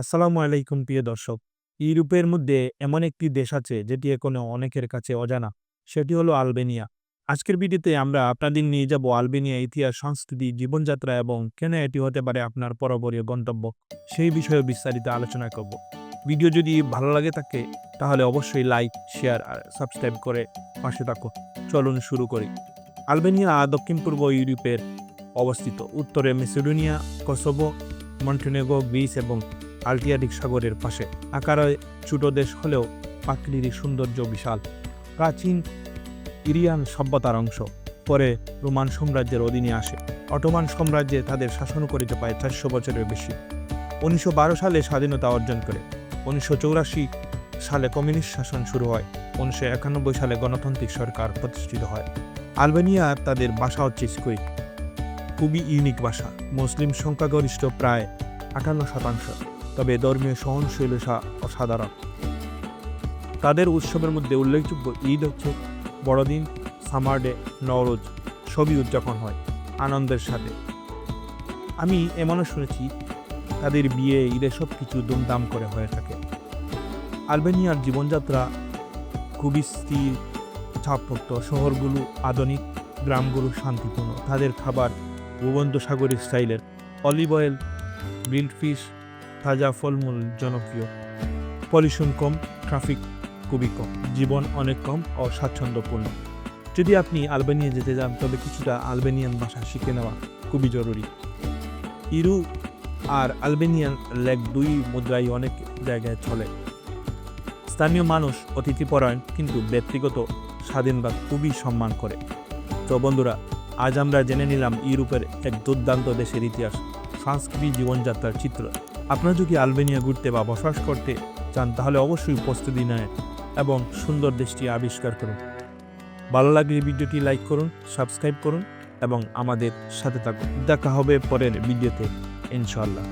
আসসালামু আলাইকুম, প্রিয় দর্শক। ইউরোপের মধ্যে এমন একটি দেশ আছে, যেটি এখনও অনেকের কাছে অজানা। সেটি হলো আলবেনিয়া। আজকের ভিডিওতে আমরা আপনাদের নিয়ে যাব আলবেনিয়া ইতিহাস, সংস্কৃতি, জীবনযাত্রা এবং কেন এটি হতে পারে আপনার পরবর্তী গন্তব্য। সেই বিষয়ে বিস্তারিত আলোচনা করব। ভিডিও যদি ভালো লাগে থাকে, তাহলে অবশ্যই লাইক, শেয়ার আর সাবস্ক্রাইব করে পাশে থাকো চলুন শুরু করি। আলবেনিয়া দক্ষিণ পূর্ব ইউরোপের অবস্থিত। উত্তরে মেসিডোনিয়া, কসোভো মন্টেনেগো গ্রিস এবং আলটিয়াটিক সাগরের পাশে। আকারে ছোট দেশ হলেও প্রাকৃতিক সৌন্দর্য বিশাল। প্রাচীন ইরিয়ান সভ্যতার অংশ। পরে রোমান সাম্রাজ্যের অধীনে আসে। অটোমান সাম্রাজ্যে তাদের শাসন করিতে পায় চারশো বছরের বেশি। উনিশশো বারো সালে স্বাধীনতা অর্জন করে। উনিশশো সালে কমিউনিস্ট শাসন শুরু হয়। উনিশশো একানব্বই সালে গণতান্ত্রিক সরকার প্রতিষ্ঠিত হয়। আলবেনিয়া তাদের ভাষা হচ্ছে স্কুইট খুবই ইউনিক ভাষা। মুসলিম সংখ্যাগরিষ্ঠ প্রায় আটান্ন শতাংশ। তবে ধর্মীয় সহনশীলতা অসাধারণ। তাদের উৎসবের মধ্যে উল্লেখযোগ্য ঈদ হচ্ছে বড়দিন, সামার ডে, নওরোজ সবই উদযাপন হয় আনন্দের সাথে। আমি এমনও শুনেছি, তাদের বিয়ে, ঈদে সব কিছু দুমদাম করে হয়ে থাকে। আলবেনিয়ার জীবনযাত্রা খুবই স্থির চাপমুক্ত শহরগুলো আধুনিক, গ্রামগুলো শান্তিপূর্ণ। তাদের খাবার ভূবন্তসাগরী স্টাইলের, অলিভ অয়েল গ্রিল্ড ফিশ তাজা ফলমূল জনপ্রিয়। পলিউশন কম, ট্রাফিক খুবই কম, জীবন অনেক কম ও স্বাচ্ছন্দ্যপূর্ণ। যদি আপনি আলবেনিয়া যেতে যান, তবে কিছুটা আলবেনিয়ান ভাষা শিখে নেওয়া খুবই জরুরি। ইরু আর আলবেনিয়ান লেগ দুই মুদ্রাই অনেক জায়গায় চলে। স্থানীয় মানুষ অতিথিপরায়ণ কিন্তু ব্যক্তিগত স্বাধীনতা খুবই সম্মান করে। তো বন্ধুরা, আজ আমরা জেনে নিলাম ইউরোপের এক দুর্দান্ত দেশের ইতিহাস সংস্কৃতি জীবনযাত্রার চিত্র। আপনারা যদি আলবেনিয়া ঘুরতে বা বসবাস করতে চান, তাহলে অবশ্যই প্রস্তুতি নেয় এবং সুন্দর দেশটি আবিষ্কার করুন। ভালো লাগলে ভিডিওটি লাইক করুন, সাবস্ক্রাইব করুন এবং আমাদের সাথে থাকুন। দেখা হবে পরের ভিডিওতে ইনশাল্লাহ